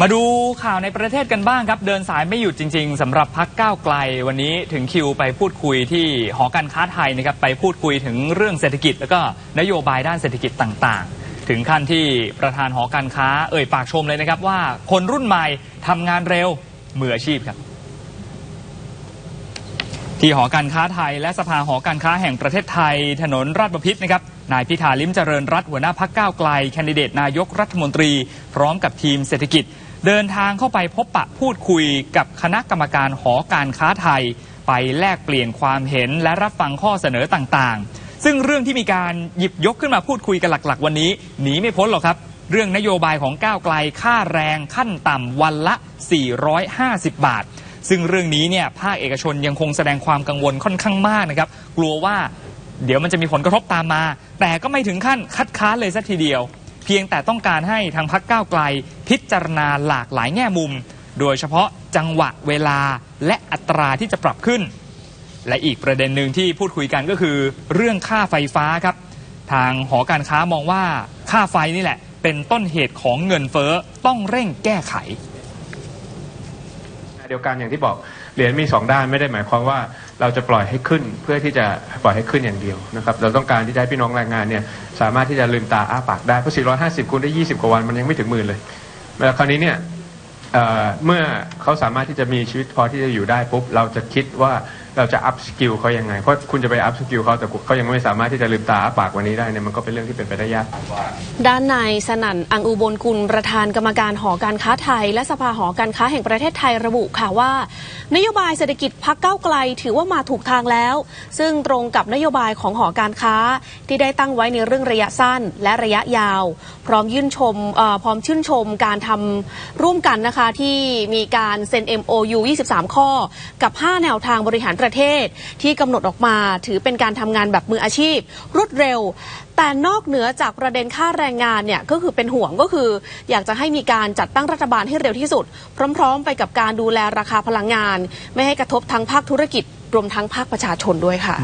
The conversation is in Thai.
มาดูข่าวในประเทศกันบ้างครับ เดินสายไม่หยุดจริง ๆสำหรับพักก้าวไกล วันนี้ถึงคิวไปพูดคุยที่หอการค้าไทยนะครับไปพูดคุยถึงเรื่องเศรษฐกิจ แล้วก็นโยบายด้านเศรษฐกิจต่างๆ ถึงขั้นที่ประธานหอการค้า เอ่ยปากชมเลยนะครับว่าคนรุ่นใหม่ทำงานเร็วมืออาชีพครับ ที่หอการค้าไทย และสภาหอการค้าแห่งประเทศไทย ถนนราชบพิตรนะครับ นายพิธาลิมเจริญรัตหัวหน้าพักก้าวไกล แคนดิเดตนายกรัฐมนตรี พร้อมกับทีมเศรษฐกิจ เดินทางเข้าไปพบปะพูดคุยกับคณะกรรมการหอการค้าไทย ไปแลกเปลี่ยนความเห็นและรับฟังข้อเสนอต่างๆ ซึ่งเรื่องที่มีการหยิบยกขึ้นมาพูดคุยกันหลักๆ วันนี้หนีไม่พ้นหรอกครับ เรื่องนโยบายของก้าวไกลค่าแรงขั้นต่ำวันละ 450 บาทซึ่งเรื่องนี้เนี่ยภาคเอกชนยังคงแสดงความกังวลค่อนข้างมากนะครับ กลัวว่าเดี๋ยวมันจะมีผลกระทบตามมา แต่ก็ไม่ถึงขั้นคัดค้านเลยสักทีเดียว เพียงแต่ต้องการให้ทางพักก้าวไกล พิจารณาหลากหลายแง่มุม โดยเฉพาะจังหวะเวลาและอัตราที่จะปรับขึ้น และอีกประเด็นหนึ่งที่พูดคุยกันก็คือ เรื่องค่าไฟฟ้าครับ ทางหอการค้ามองว่าค่าไฟนี่แหละ เป็นต้นเหตุของเงินเฟ้อต้องเร่งแก้ไขเดียวกันอย่างที่บอก เหรียญมีสองด้านไม่ได้หมายความว่าเราจะปล่อยให้ขึ้นเพื่อที่จะปล่อยให้ขึ้นอย่างเดียวนะครับเราต้องการที่จะให้พี่น้องแรงงานเนี่ยสามารถที่จะลืมตาอ้าปากได้เพราะ 450 คูณได้ 20 กว่าวันมันยังไม่ถึงหมื่นเลยแล้วคราวนี้เนี่ยเเมื่อเขาสามารถที่จะมีชีวิตพอที่จะอยู่ได้ปุ๊บเราจะคิดว่า เราจะอัพสกิลเขายังไง เพราะคุณจะไปอัพสกิลเขาแต่เขายังไม่สามารถที่จะลืมตาปากวันนี้ได้เนี่ยมันก็เป็นเรื่องที่เป็นไปได้ยากด้านนายสนั่นอังอุบลกุลประธานกรรมการหอการค้าไทย และสภาหอการค้าแห่งประเทศไทยระบุค่ะว่า นโยบายเศรษฐกิจพักเก้าไกลถือว่ามาถูกทางแล้ว ซึ่งตรงกับนโยบายของหอการค้า ที่ได้ตั้งไว้ในเรื่องระยะสั้นและระยะยาว พร้อมยื่นชมพร้อมชื่นชมการทำร่วมกันนะคะที่มีการเซ็น MOU 23 ข้อ กับ 5 แนวทางบริหารประเทศ ที่กำหนดออกมาถือเป็นการทำงานแบบมืออาชีพ รวดเร็ว แต่นอกเหนือจากประเด็นค่าแรงงานเนี่ยก็คือเป็นห่วงก็คือ อยากจะให้มีการจัดตั้งรัฐบาลให้เร็วที่สุด พร้อม ๆ ไปกับการดูแลราคาพลังงาน ไม่ให้กระทบทั้งภาคธุรกิจรวมทั้งภาคประชาชนด้วยค่ะ